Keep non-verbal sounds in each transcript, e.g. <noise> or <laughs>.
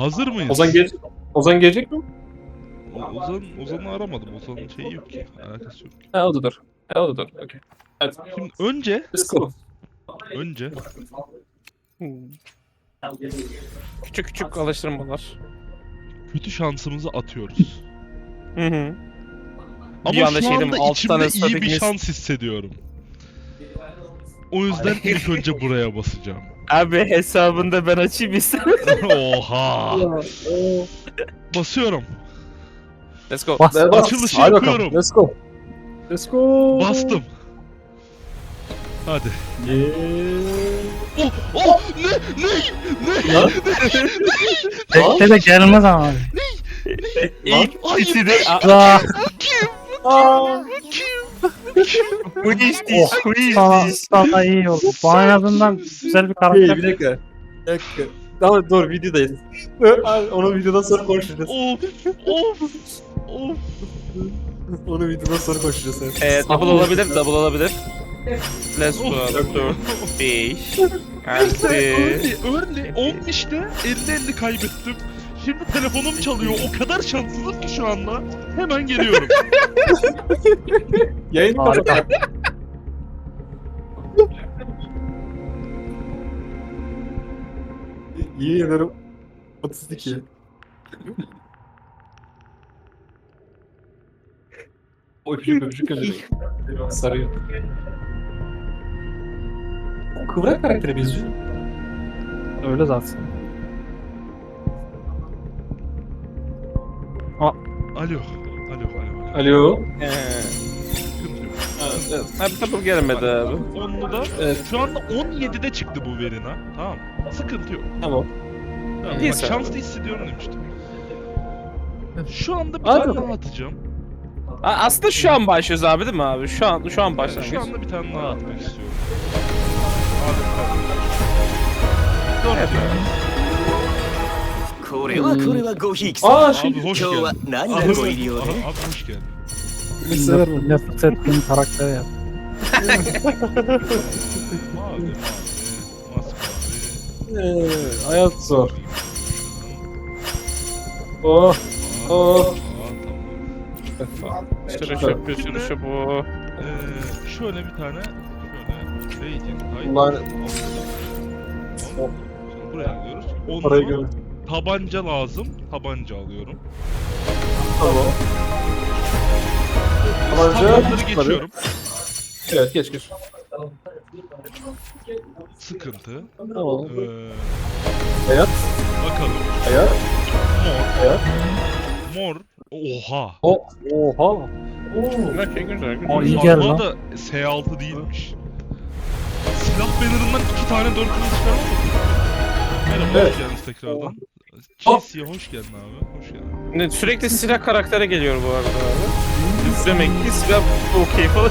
Hazır mıyız? Ozan gelecek. Ozan gelecek mi? Ozan, Ozan'ı aramadım. Ozan'ın şeyi yok ki. Alakası yok. Ha o da dur. Ha o da dur. Okey. Hadi. Şimdi önce, önce Küçük küçük alıştırmalar. kötü şansımızı atıyoruz. Hı hı. Ama Bir anda şu anda altı içimde iyi bir şans hissediyorum. O yüzden <laughs> ilk önce buraya basacağım. Abi hesabında ben açayım istedim. <laughs> Oha! <laughs> Basıyorum. Let's go. Bas. Bas. Açılışı Hadi bakalım. yapıyorum. Let's go. Let's go. Bastım. Hadi. Oh! Oh! Ne? Ne? Ne? Lan. Bekle de gelmez ama. İlk Ay, ikisi de Aa, Aa. bu işti, bu sana, işti. sana iyi oldu. Bu en azından güzel bir Hey, karakter. bir dakika. Bir dakika. Tamam dur videodayız. Onu videodan sonra konuşacağız. Of! Of! Of! Onu videodan sonra konuşacağız. Evet. Evet, double olabilir, double olabilir. Let's go. 4, 5, 6, Early, early. 10 işte 50-50 kaybettim. Şimdi telefonum çalıyor. O kadar şanssızım ki şu anda. Hemen geliyorum. <laughs> Yayın kapat. Yemin ederim 32. O öpücük öpücük öpücük. Sarıyor. Kıvrak karaktere benziyor. Öyle zaten. Alo. Alo, alo, alo. Alo. Eee, Sıkıntı yok. Abi double gelmedi abi. Onlu da Evet. şu anda 17'de çıktı bu verina. Tamam. Sıkıntı yok. Tamam. Tamam, İyi bak, şanslı hissediyorum demiştim. Şu anda bir Hadi tane bakalım. daha atacağım. A- Aslında şu an başlıyoruz abi değil mi abi? Şu an şu an Evet, başlangıç. şu anda bir tane daha atmak istiyorum. Hadi bakalım. Dört Evet. ya. これはこれはごひいきさん Aa şey. Abi hoş 今日は geldin. 何 Abi, がご入り用で abi, abi hoş geldin. Nef- nefret ettiğim karakteri yap. Mavi mavi. Masmavi. Ee, hayat zor. Oh. Oh. Tamam. Sürüş yapıyor, sürüş bu. Ee, şöyle bir tane şöyle Radiant High. Ulan- Sonra buraya alıyoruz. Parayı Onlu gör. tabanca lazım. Tabanca alıyorum. Tamam. Tabanca. Geçiyorum. Evet geç geç. Sıkıntı. Tamam. Ee, Hayat. bakalım. Hayat. Mor. Hayat. Mor. Oha. O. Oha. Güzel güzel. O iyi geldi lan. da S6 değilmiş. Silah bannerından iki tane dört kılıç çıkarmam mı? Merhaba, Evet. hoş geldiniz tekrardan. Cheesy'ye hoş geldin abi, hoş geldin. Ne, sürekli silah karaktere geliyor bu arada abi. Demek ki silah okey falan.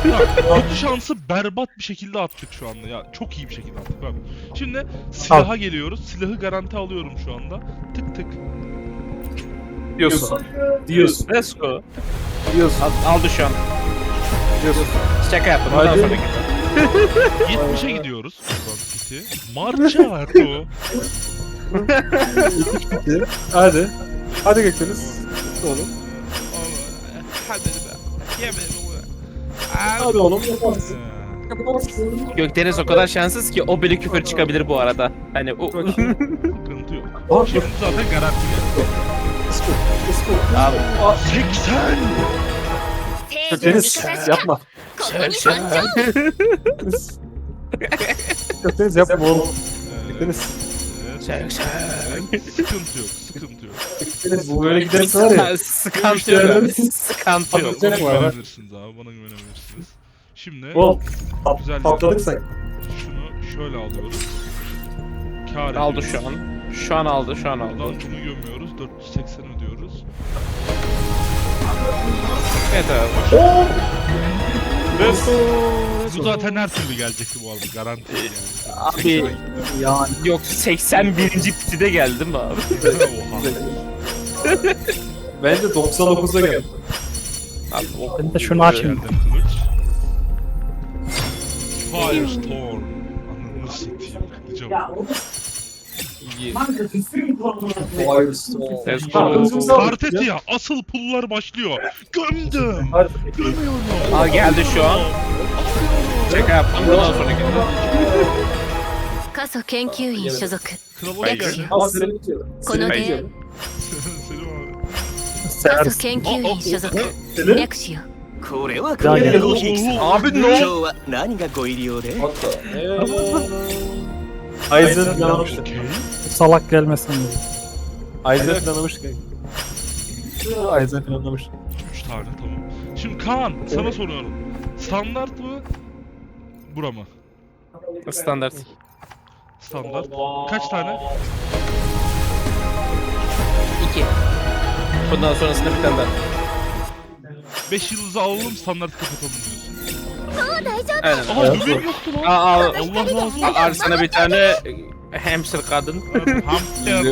Kötü şansı berbat bir şekilde attık şu anda ya. Çok iyi bir şekilde attık bak. Şimdi silaha geliyoruz. Silahı garanti alıyorum şu anda. Tık tık. Diyorsun. Diyorsun. Let's go. Diyorsun. Al, aldı şu an. Diyorsun. Şaka yaptım. Hadi. Daha sonra gidelim. 70'e gidiyoruz. Buradan piti. Marça verdi o. Bitti. Hadi. Hadi Gökdeniz. Oğlum. Allah, Hadi be. Yemedi bu. Hadi oğlum. Yaparsın. Gökdeniz o kadar şanssız ki o bile küfür çıkabilir bu arada. Hani o... Sıkıntı yok. Şimdi zaten garanti. Abi. 80! Gökdeniz yapma. Gökdeniz yapma oğlum. Gökdeniz. Sıkıntı yok, sıkıntı yok. Bu böyle giderse var ya. <laughs> Sıkıntı yok abi. Sıkıntı yok. Bana Patlayacak güvenebilirsiniz abi, bana güvenebilirsiniz. Şimdi Oğlum. Güzel Pat, patladık sen. şunu şöyle alıyoruz. Kâr Aldı ediyoruz. şu an. Şu an aldı, şu an aldı. Buradan bunu gömüyoruz, 480 ödüyoruz. Evet abi. Bu zaten her türlü gelecekti bu arada, garanti yani. Abi Yani yok 81. pitide geldi mi abi? <laughs> Oha. Bence 99'a geldi. Abi o ben de şunu açayım. Geldim kılıç. Firestorm. Ananı satayım. Kılıca bak. Let's go. Kartetia asıl pullar başlıyor. Gömdüm. Gömüyorum. Aa geldi şu an Şaka yaptım. Bundan sonraki. 過疎研究員所属 Kral hoş geldin. このゲーム Selim abi. 過疎研究員所属略しよこれはこれはごひいきさん Abi 今 ne 日 oldu? は何がご入り用で Aizen planlamıştı. Okey. Bu salak gelmesin diye. Aizen planlamıştı kanka. Aizen planlamış. Üç tane tamam. Şimdi Kaan sana soruyorum. Standart mı? Bura mı? Standart. Standart. Kaç tane? İki. Bundan sonrasında bir tane daha. 5 yıldızı alalım standart kapatalım diyorsun. Aynen. Aha göbeğim yoktu lan. Aa, al. Allah razı olsun. Al, sana bir tane hamster kadın. Hamster.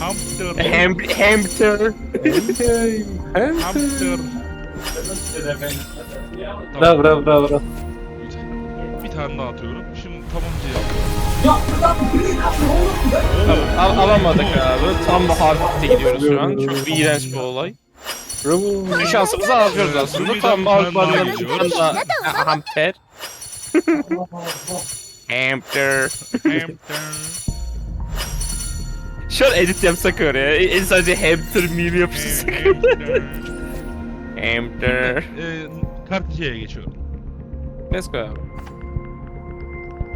Hamster. Ham hamster. Hamster. Bravo bravo bravo. bravo. Bir tane daha atıyorum. Şimdi tabancayı Al, alamadık abi. Tam bu hardite gidiyoruz şu an. Çok iğrenç bir olay. Bir şansımızı harcıyoruz aslında. Tam bir daha hamster. Hamster. Hamster. Şu an edit yapsak oraya. En sadece hamster meme yapıştırsak. Hamster. Hamster. Ee, Karticiye'ye geçiyorum. Let's go abi.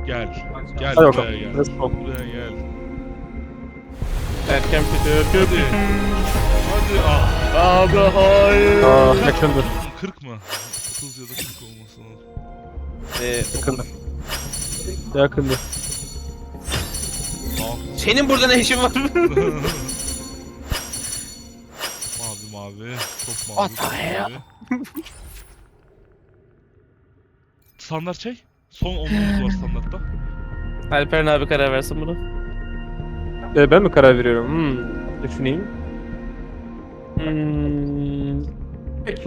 Gel. Gel Hadi bakalım. buraya gel. Let's go. Buraya gel. Erken bitiyor. Kötü. Hadi ah. Abi hayır. Aa yakındır. olsun? 40 mı? 30 ya da 40 olması lazım. Ee, Yakındır. Yakındır. Ah. senin burada ne işin var? mavi mavi. Çok mavi. What çok the hell? mavi. Standart şey? Son onluğumuz var standartta. <laughs> Alperen abi karar versin bunu. Ee, ben mi karar veriyorum? Hmm. Düşüneyim. Hmm. Peki.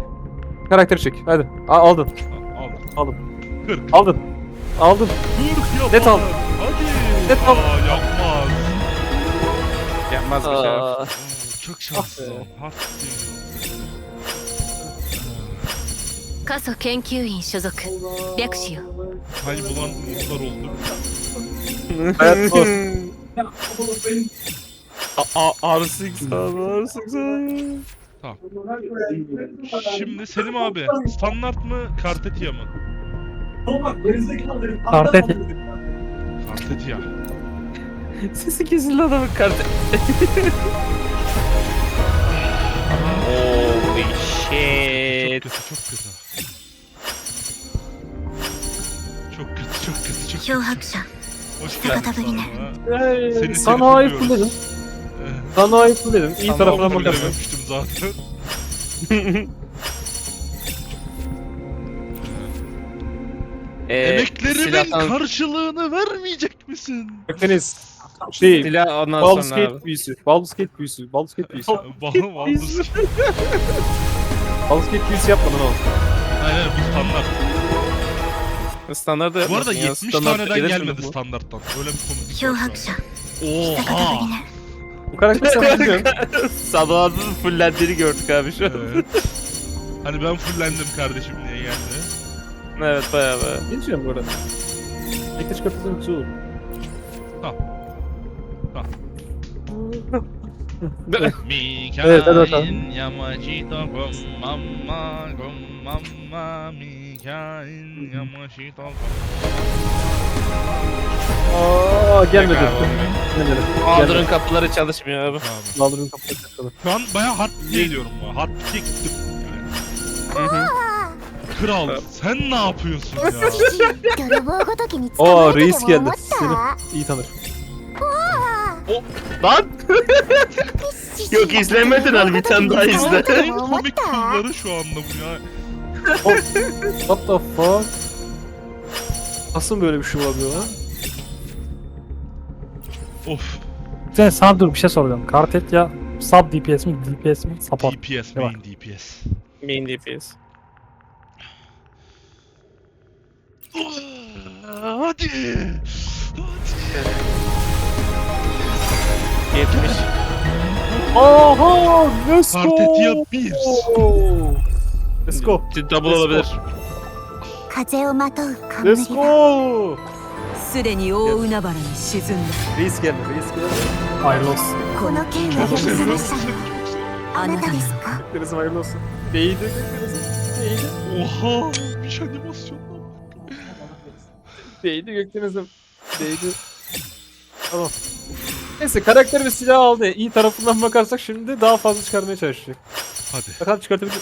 Karakteri çek. Hadi. A- aldın. Ha, Aldım. Aldım. 40. Aldın. Aldın. 40 yapar. Net al. Hadi. Net al. Aa, yapmaz. Yapmaz bir şey. Aa, çok şanslı. Ah. Hard 過疎研究員所属略しよ Kaybolan umutlar oldu. Hayat zor. R6 abi R6 Şimdi Selim abi standart mı Kartetia mı? Kartet Kartetia. Sesi kesildi adamın kartı. Holy Çok shit. kötü çok kötü. Çok kötü çok kötü çok う kötü. 漂白者 Hoş 久 geldin.方ぶりね sana. Hey, Seni- sana seni ait kutluyoruz. dedim. Ee, Sana ait dedim. İyi sana tarafına kabul bakarsın. edememiştim zaten. <laughs> Ee, Emeklerimin silahtan- karşılığını vermeyecek misin? Bakınız. Şey. Silah ondan Baldur's sonra Gate abi. büyüsü. Baldur's Gate büyüsü. Baldur's Gate büyüsü. <laughs> Bağım aldız. Baldur's Gate büyüsü yapmadın oğlum. Aynen bu standart. Standartı Bu arada yapmasın ya, 70 standartta taneden gelir mi gelmedi bu? standarttan. Öyle bir konu. 漂白者久方ぶ Oha! りね Bu karakter sen <laughs> biliyorsun. Sabahın fullendiğini gördük abi şu an. Evet. Hani ben fullendim kardeşim diye geldi. Evet bayağı bayağı. Ne diyeceğim bu arada? Tekte çıkartırsam güzel olur. Evet, hadi bakalım. Mikain Yamashita Gommamma Gommamma Mikain Yamashita Aa gelmedi. Gelmedi. Baldur'un kapıları çalışmıyor abi. Tamam. Baldur'un kapısı kapalı. Şu an bayağı hard play diyorum bu. Hard play gittim. Yani. Hı hı. Kral sen ne yapıyorsun ya? <laughs> 泥棒ごときに捕 Aa まえる reis とでも geldi. 思っ Seni た iyi tanır. Lan! Yok, izlemedin hani, bir tane daha izle. en komik kılları şu anda bu ya. What the fuck? Nasıl böyle bir şey olabiliyor lan? Of. Sen sana dur bir şey soracağım. Kartet ya sub DPS mi DPS mi support? DPS main DPS. Main DPS. Hadi. Hadi. 70. Aha! Let's go! Kartetia 1. Let's go. Double olabilir. 風をまとう Let's 冠が go! すでに大海原に沈んだ Reis geldi, reis geldi. Hayırlı olsun. この剣を呼び覚ましたのはあなたですか Gökdeniz'im hayırlı olsun. Değdi Gökdeniz'im. Değdi. Oha. Bir animasyon. Değdi Gökdeniz'im. Değdi. Tamam. Neyse karakter ve silah aldı. İyi tarafından bakarsak şimdi daha fazla çıkarmaya çalışacak. Hadi. Bakalım çıkartabilir.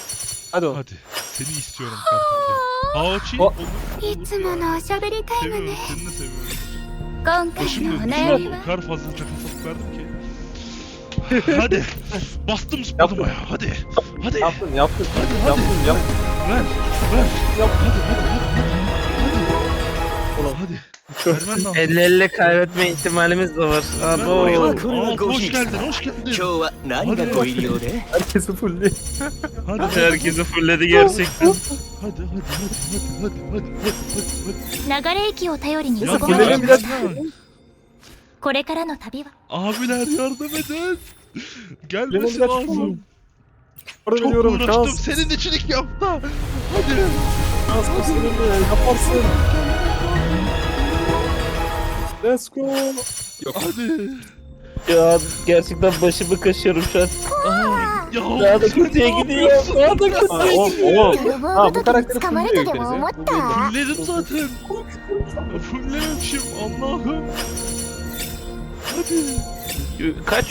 Hadi oğlum. Hadi. Seni istiyorum Kartetia. Haochi. O- olur, いつものおしゃべりタイム Seviyorum ね seni de seviyorum. 今回 Başım のお döndü. 悩み O は kadar fazla nefes alıp verdim ki. Hadi. Bastım spadıma ya. Hadi. Hadi. Yaptın yaptın. Hadi hadi. Yaptın yaptın. Ver. Ver. Yap. Hadi hadi hadi. Hadi. Ulan. Hadi. Vermen lazım. 50-50 kaybetme ihtimalimiz de var. Abo. Ver. Aa, Aa, hoş geldin, hoş geldin. 今日は何がご入り用で Herkesi fulli. Hadi, hadi, Herkesi fulledi gerçekten. hadi, hadi, hadi, hadi, hadi, hadi, hadi, 流れ駅を頼りにhadi.そこまでYardım来ました Yardım これからの旅は Abiler yardım edin. Gelmesi Lemon biraz lazım. fulli. Orada Çok veriyorum. uğraştım. Şans. Senin için ilk yaptı. Hadi. Şans bu seninle. Yaparsın. Let's go. Yok. Hadi. Ya gerçekten başımı kaşıyorum şu an. Ya. Daha da kötüye gidiyor. Daha da kötüye Aa, oğlum, oğlum. 泥棒 Ha ご bu とき karakteri に捕まる fulliyor とでも Gökdeniz 思 ya. っ Bu た belli. Fulledim zaten. Fullemişim Allah'ım. Hadi. Kaç?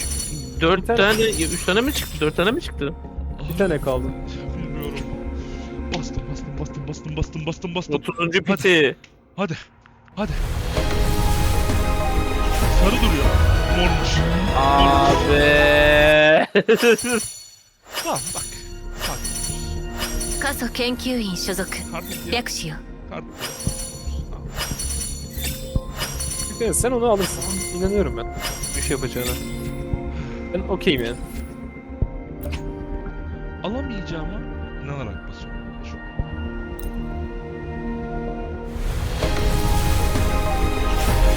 Dört Bir tane- tane, üç tane mi çıktı? Dört tane mi çıktı? Bir tane kaldı. Bilmiyorum. Bastım bastım bastım bastım bastım bastım bastım. 30. piti. Hadi. Hadi. Sarı duruyor. Mormuş. Abi. <laughs> Tamam bak. Bak. 過疎研究員所属 Kartı ya. 略しよ Kartı. Gökdeniz sen onu alırsın. İnanıyorum ben. Bir şey yapacağına. Ben okeyim yani. Alamayacağıma inanarak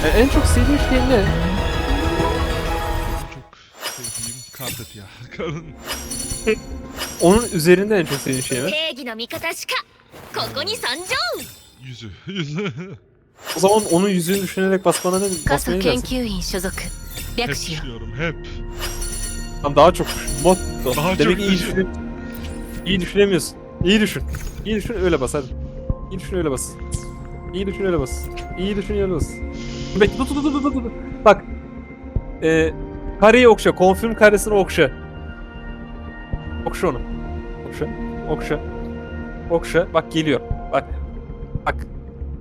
E, en çok sevdiğin şey ne? Çok sevdiğim kartet ya. <laughs> Karın. Onun üzerinde en çok sevdiğin şey ne? 正義の味方しかここに参上 Yüzü. Yüzü. O zaman onun yüzünü düşünerek basmana ne? 過 Basmaya 疎 ne 研 dersin? 究員所属 hep 略しよ düşünüyorum. Hep. Lan daha çok düşün. Mod. Daha Demek çok iyi düşün. düşün. İyi düşünemiyorsun. İyi düşün. İyi düşün öyle bas hadi. İyi düşün öyle bas. İyi düşün öyle bas. İyi düşün öyle bas. Bekle dur dur dur dur dur. Bak. Ee, kareyi okşa. Confirm karesini okşa. Okşa onu. Okşa. Okşa. Okşa. Bak geliyor. Bak. Bak.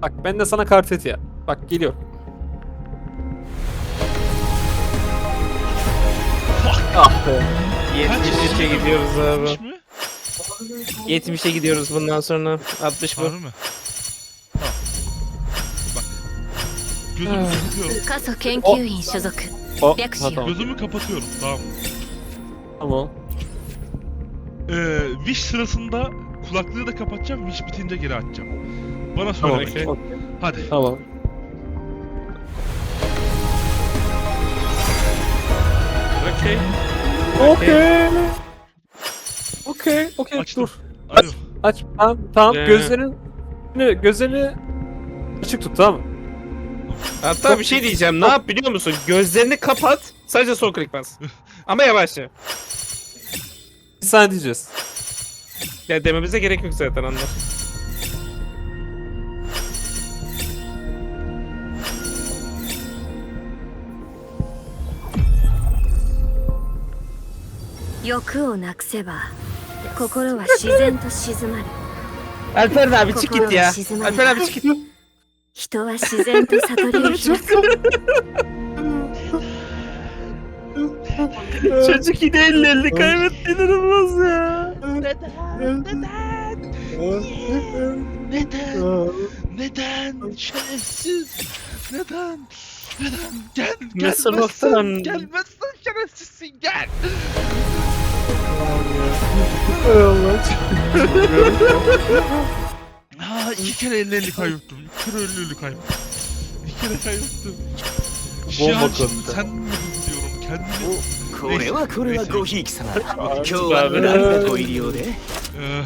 Bak ben de sana kartet ya. Bak geliyor. Ah be. 70'e gidiyoruz abi. Hiç mi? 70'e gidiyoruz bundan sonra. 60 bu. Harbi mi? Gözümü kapatıyorum. 过疎研究员所属 O, Yak ha, şey. tamam. Gözümü kapatıyorum. Tamam. Tamam. Ee, wish sırasında kulaklığı da kapatacağım. Wish bitince geri açacağım. Bana söyle. Tamam. bakayım. Okey. Hadi. Tamam. Okey. Okey. Okey. Okey. Açtım. Dur. Alo. Aç. Tamam. Tamam. Ee. Gözlerin gözlerini açık tut tamam mı? Hatta bir şey diyeceğim. Ne yap biliyor musun? Gözlerini kapat. Sadece sol klik bas. Ama yavaşça. Bir saniye diyeceğiz. Ya dememize gerek yok zaten anlar. Alper abi çık git ya. Alper abi çık git. 人は自然と悟りを開く Çocuk yine 50-50 kaybetti inanılmaz ya. Neden? Şerefsiz. Neden? Neden? Gel, Nasıl gelmezsen, bakalım? gelmezsen şerefsizsin gel. Ha iki kere 50 50 kaybettim. İki kere 50 50 kaybettim. <laughs> İki kere kaybettim. Şu Bomba an şimdi konuda. sen mi diyorum? kendini これはこれはごひいき様今日ちょっとは危ない何がご入り用で Ee,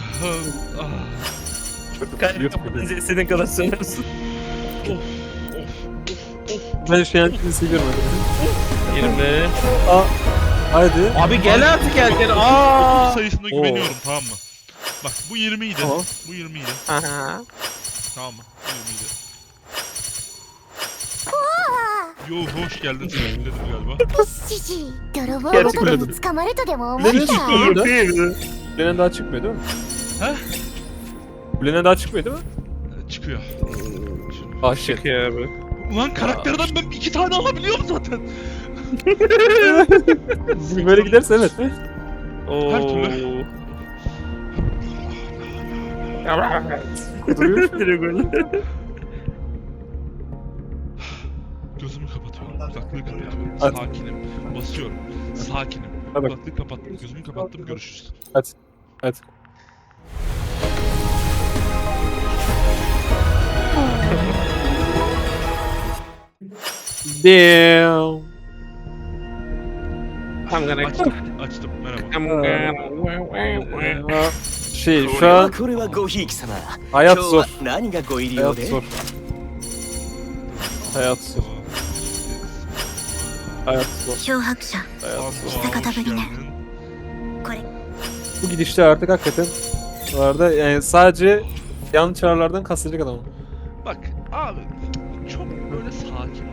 ah, Kaybetmeden senin kadar söylersin. Ben şu an kimseyi görmedim. 20. Haydi. Abi gel artık gel gel. dokuz Aa. sayısına güveniyorum tamam mı? Bak bu 20 idi. Tamam. Bu 20 idi. Aha. Tamam mı? Bu 20 idi. Yo hoş geldin sen dedim galiba. シジ泥棒ごときに捕まるとでも思っ Lenen た çıkmıyor da. Lenen daha çıkmıyor değil mi? He? Lenen daha çıkmıyor değil mi? Ee, Çıkıyor. Şimdi- Ah shit. Çıkıyor abi. Ulan karakterden ben iki tane alabiliyorum zaten. <laughs> Böyle giderse evet. Oo. Her türlü. Duruyor. <laughs> Gözümü kapatıyorum. Kulaklığı kapatıyorum. Hadi. Sakinim. Basıyorum. Sakinim. Hadi. Kulaklığı kapattım. Gözümü kapattım. Görüşürüz. Hadi. Hadi. Damn. I'm gonna Açtım. Açtım. Merhaba. I'm gonna şey şu an hayat zor. Hayat zor. Hayat zor. Hayat zor. Hayat zor. Bu gidişte artık hakikaten bu arada yani sadece yan çağrılardan kastedecek adamım. Bak abi çok böyle sakin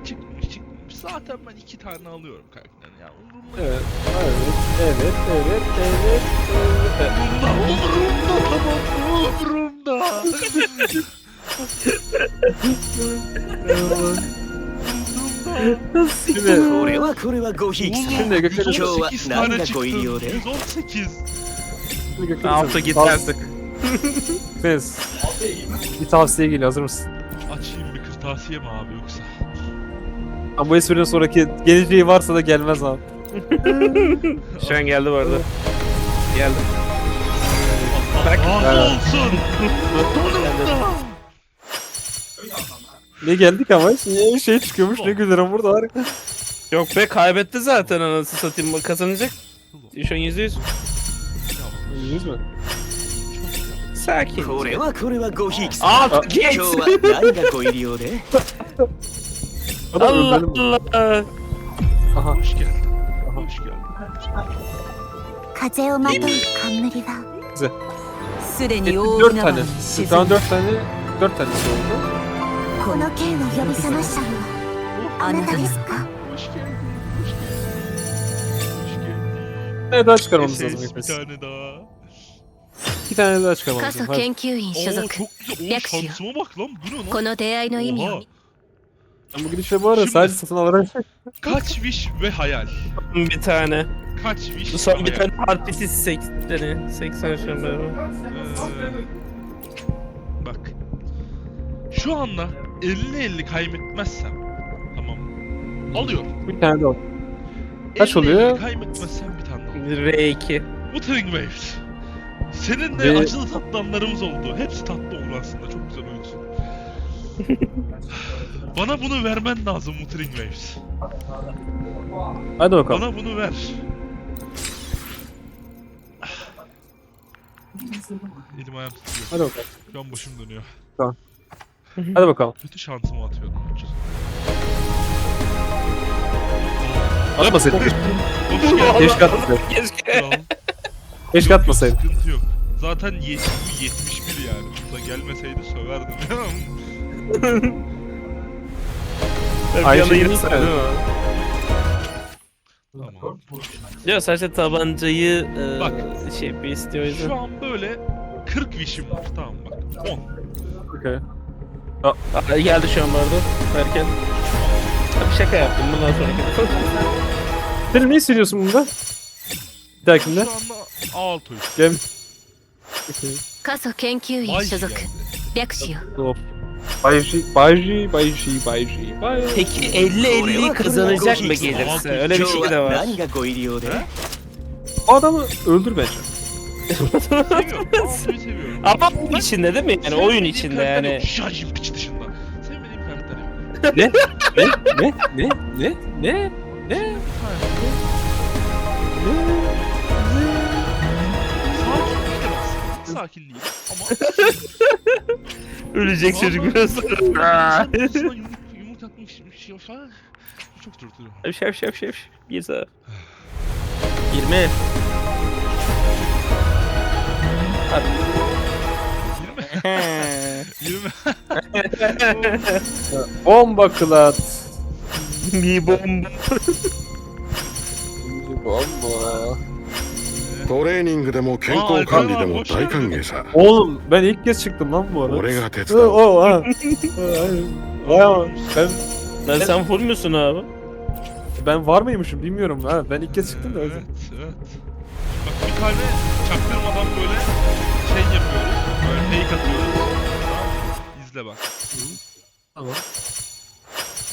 bir çıkmış çıkmış. Zaten ben iki tane alıyorum kanka. Yani umurumda. Evet. evet evet, evet, evet, evet. Umurumda umurumda tamam umurumda. Şimdi これはこれはごひいき様 Şimdi Gökhan 今日は 118 何 tane が çıktı. ご入り用で 118. Şimdi Gökhan Altta sen- git Tav- artık. Feniz, Bir tavsiye geliyor hazır mısın? Açayım bir kırtasiye mi abi yoksa? Ama bu espriden sonraki geleceği varsa da gelmez abi. <laughs> Şu an geldi bu arada. Geldi. Bak. Evet. Razı olsun. Donumda. <laughs> Ne geldik ama şimdi şey çıkıyormuş ne gülerim burada harika. Yok be kaybetti zaten anasını satayım. Bak Kazanacak. Şu an yüzde yüz. Yüz mü? Sakin. これはこれはごひいき様 Aa 今 <laughs> geç. 日は何がご入り用で Adam Allah öldürdü mü? Allah. Aha. Hoş geldin. Hoş geldin. 風をまとう冠はすでに大 4 海 tane. 原に沈 Şu an む 4 tane 4 tanesi oldu. この剣を呼び覚ましたのはあなたですか Hoş geldin. Hoş geldin. Hoş geldin. Bir tane daha çıkarmamız lazım Ses bir hepimiz. tane daha. İki tane daha çıkarmamız 過 lazım. 疎 Hadi. 研究員所 Oo 属 çok güzel. Oo Yak şu. şansıma bak lan. Bu ne lan? この出会いの意味 Oha. を Ben bu gidişle bu arada Şimdi- sadece satın alarak Kaç wish ve hayal. Bir tane. Kaç wish ve Son bir tane partisi 80 80 şu an böyle. Ee, bak. Şu anda 50-50 kaybetmezsem tamam? Alıyorum. bir tane daha. Kaç 50-50 oluyor? Kaybetmezsem bir tane daha. alıyorum. R2. Wuthering Waves. Senin de Ve- acılı tatlı anlarımız oldu. Hepsi tatlı oldu aslında. Çok güzel oyuncusun. <laughs> Bana bunu vermen lazım Wuthering Waves. Hadi bakalım. Bana bunu ver. Elim ayağım titriyor. Hadi bakalım. Şu an başım dönüyor. Hadi bakalım. Kötü şansımı atıyorum. Atmasaydın. Keşke atmasaydın. Keşke. Keşke atmasaydın. Sıkıntı yok. Zaten 70, 71 yani. Burada gelmeseydi söverdim. Bir Aynı tamam. Ya sadece tabancayı e, Bak. şey bir istiyor o yüzden. Şu an böyle 40 wish'im var. Tamam bak. 10. Okey. Aa, geldi şu an bu arada. Erken. Tabii şaka yaptım bundan sonraki. Senin ne hissediyorsun bunda? Bir dahakinde. Şu anda A6 Gel. Okey. 過疎研究員 Vay 所属 geldi. 略しよ Hop. Bayji, bayji, bayji, bayji, bayji. Peki 50-50 kazanacak mı gelirse? Öyle bir şey de var. O adamı öldür bence. Seviyorum. ben içinde değil mi? Yani oyun içinde yani. yok. Piç dışında. Sevmediğim karakter yok. Ne? Ne? Ne? Ne? Ne? Ne? Ne? Ne? Ne? Sakin değilim ama... <laughs> Ölecek çocuk biraz sonra. Sana yumruk, bir şey olsa... Çok dürtüyorum. Şef şef şef şef. Bir saat. 20. Yirmi. <laughs> Bomba klat. Bir bomba. Bomba. トレーニングでも健康管理でも大歓迎さ Oğlum ben ilk kez çıktım lan bu arada. 俺が手 Hı, 伝う o ha. <laughs> Vay ama ben Lan sen full müsün abi? ben var mıymışım bilmiyorum ha. Ben ilk kez çıktım da o Evet, yüzden. evet. Bak bir tane çaktırmadan böyle şey yapıyoruz. Böyle fake atıyoruz. Tamam mı? İzle bak. Tamam.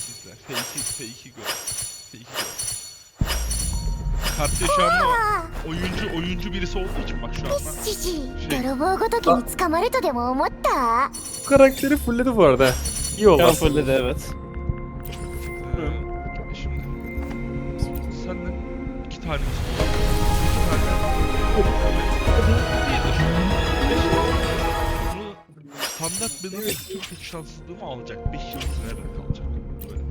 İzle. Fake'i, fake'i gör. Fake'i gör. Kartya şu anda oyuncu oyuncu birisi olduğu için bak şu anda.シジşey- 泥棒ごときに捕まるとでも思った Bu karakteri fullledi bu arada. İyi oldu Ben aslında. fulledi evet. Ee, şimdi senden iki tane istiyorum. İki tane. Bir de şu. Beş yıldız. Bunu standart benim tüm tek şanssızlığımı alacak. Beş yıldız nerede kalacak? Böyle.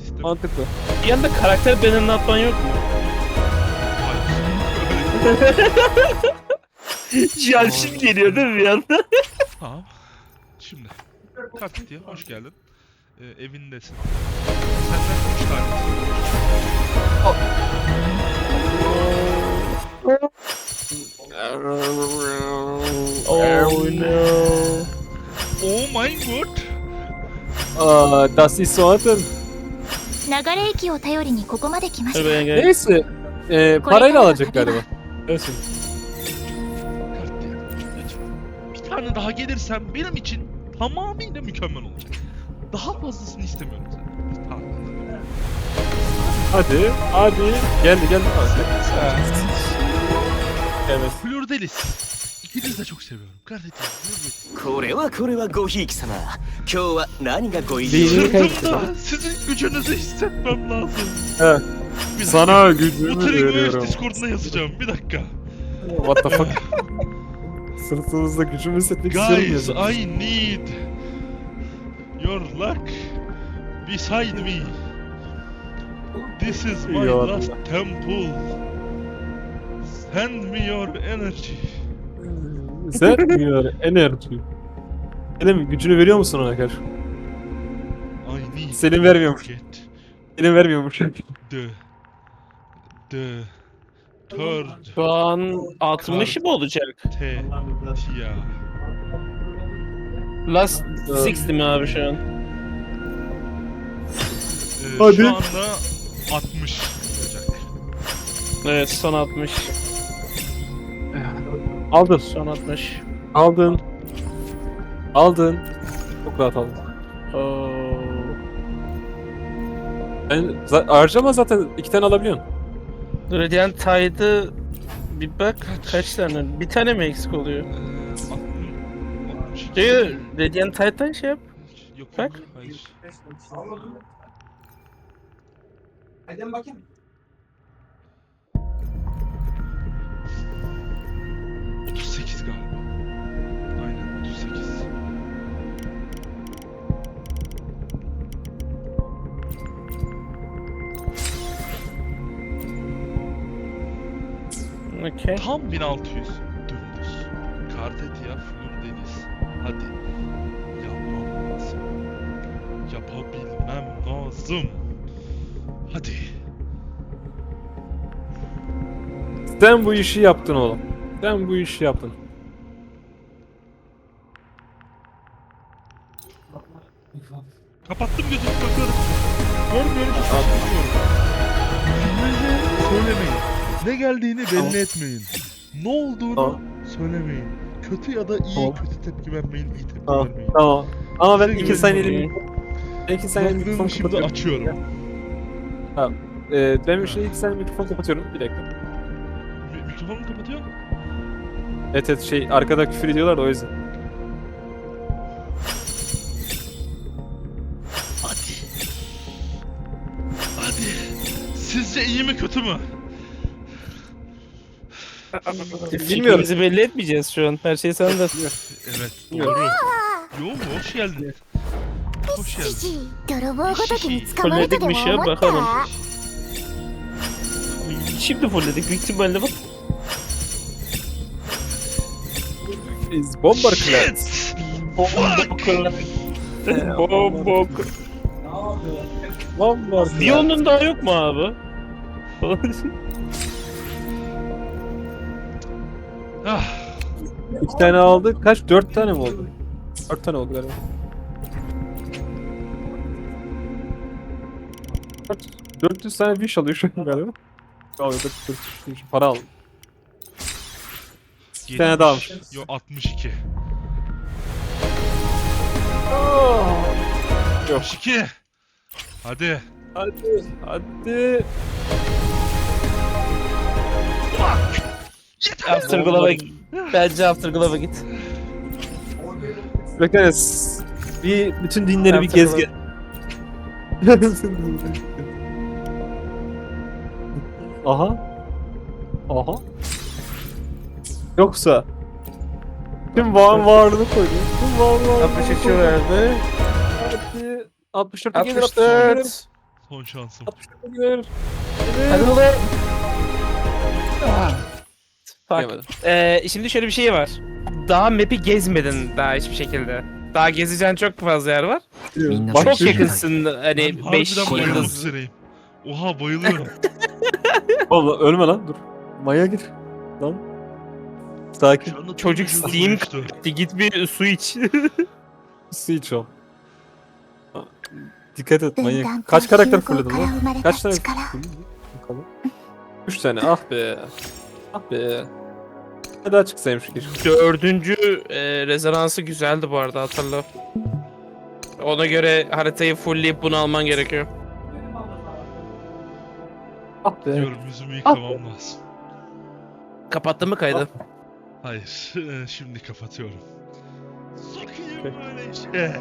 Sistem. Mantıklı. Bir yanda karakter bedenini atman yok mu? Hayır. Cihan şimdi geliyor değil mi bir yanda? Tamam. Şimdi. Kartitiye hoş geldin. Ee, evindesin. Senden üç tane istiyorum. Oh no. Oh my god. Aa, das ist so atın. 流れ駅を頼りにここまで来まし Dur た ben gel. Neyse. E, parayla alacak galiba. Evet. Kartitiye. Lütfen. Bir tane daha gelirsen benim için tamamıyla mükemmel olacak. Daha fazlasını istemiyorum senden. Bir tane. Hadi, hadi. Geldi, geldi. Evet. Flordelis. İkinizi de çok seviyorum. Kardeşim, Flordelis. これはこれはごひいき様今日は何がご入 Değil. り Sırtımda sizin gücünüzü hissetmem lazım. Evet. Bir Sana gücümü veriyorum. Discord'una yazacağım. Bir dakika. What the fuck? Sırtınızda gücümü hissetmek istiyorum Guys. I need your luck beside me. This is my Your last temple. Send me your energy. Sen diyor enerji. Senin gücünü veriyor musun ona karşı? I need Senin vermiyormuş. Senin vermiyormuş. the the third Şu an 60 mı olacak? T tia. Last 60 mi abi şu an? Ee, Hadi. Şu anda 60 olacak. Evet son 60. Aldın. Son 60. Aldın. Aldın. Çok rahat aldın. Oo. Ben za- harcama zaten iki tane alabiliyorsun. Radiant Tide'ı bir bak kaç tane? Bir tane mi eksik oluyor? 60 62. Şey, Radiant Tide'dan şey yap. Yok Bak. yok hayır. Hadi 38 galiba. Okey. Tam 1600 dümdüz. Kartetia Fleur Deniz. Hadi. Yapmam lazım. Yapabilmem lazım. Hadi. Sen bu işi yaptın oğlum. Sen bu işi yaptın. Ne geldiğini belli etmeyin. Ne olduğunu Tamam. söylemeyin. Kötü ya da iyi Tamam. kötü tepki vermeyin, iyi tepki Tamam. vermeyin. Tamam. Ama ben Size iki saniyeli güveniyorum. ben iki saniyeli mikrofon Kulaklığımı şimdi kapatıyorum. açıyorum. Ee, ben bir şey iki saniye mikrofon kapatıyorum. Bir dakika. Mi- Mikrofonumu kapatıyor musun? Evet evet şey arkada küfür ediyorlar da o yüzden. Hadi. Hadi. Sizce iyi mi kötü mü? Bilmiyorum. Fikrimizi belli etmeyeceğiz şu an. Her şey sende. Evet doğru. Yo mu? Hoş geldin. Hoş geldin. 父泥棒ごときに捕まるとでも Fulledik bir şey思っ bakalım. た Şimdi fullledik. Büyük ihtimalle bak. Biz bomber clans. Shit! Bombo. Bomber clans. Dion'un daha yok mu abi? <laughs> Ah, İki tane aldık. Kaç? Dört tane mi oldu? Dört tane oldu galiba. Dört- 400 tane wish alıyor şu an galiba. Al, dört- dört- dört- para al. Bir tane daha almış. Yo 62. Yok. 62. Hadi. Hadi. Hadi. Afterglove'a git. Bence Afterglove'a git. Bekleriz. Bir bütün dinleri bir gez gel. <laughs> Aha. Aha. Yoksa tüm var varlığını koydu. Tüm var varlığını 63 koydu. verdi. Hadi. 64 gelir 64. Son şansım. 64 gelir. Hadi ulan. Bak, Bilemedim. şimdi şöyle bir şey var. Daha map'i gezmedin daha hiçbir şekilde. Daha gezeceğin çok fazla yer var. Bak, çok yakınsın hani 5 Harbiden bayılıyorum yıldız. Oha bayılıyorum. <laughs> Valla ölme lan dur. Maya gir. Lan. Sakin. Çocuk Steam- uyuştu. Git bir su iç. <laughs> Switch ol. Dikkat et manyak. Kaç karakter fırladın lan? Kaç tane? Üç tane ah be. Ah be. Ne daha çıksaymış keşke. Dördüncü e, rezonansı güzeldi bu arada hatırla. Ona göre haritayı fullleyip bunu alman gerekiyor. Ah be. Diyorum yüzümü yıkamam lazım. Kapattın mı kaydı? Hayır. <laughs> Şimdi kapatıyorum. Sokayım böyle işe.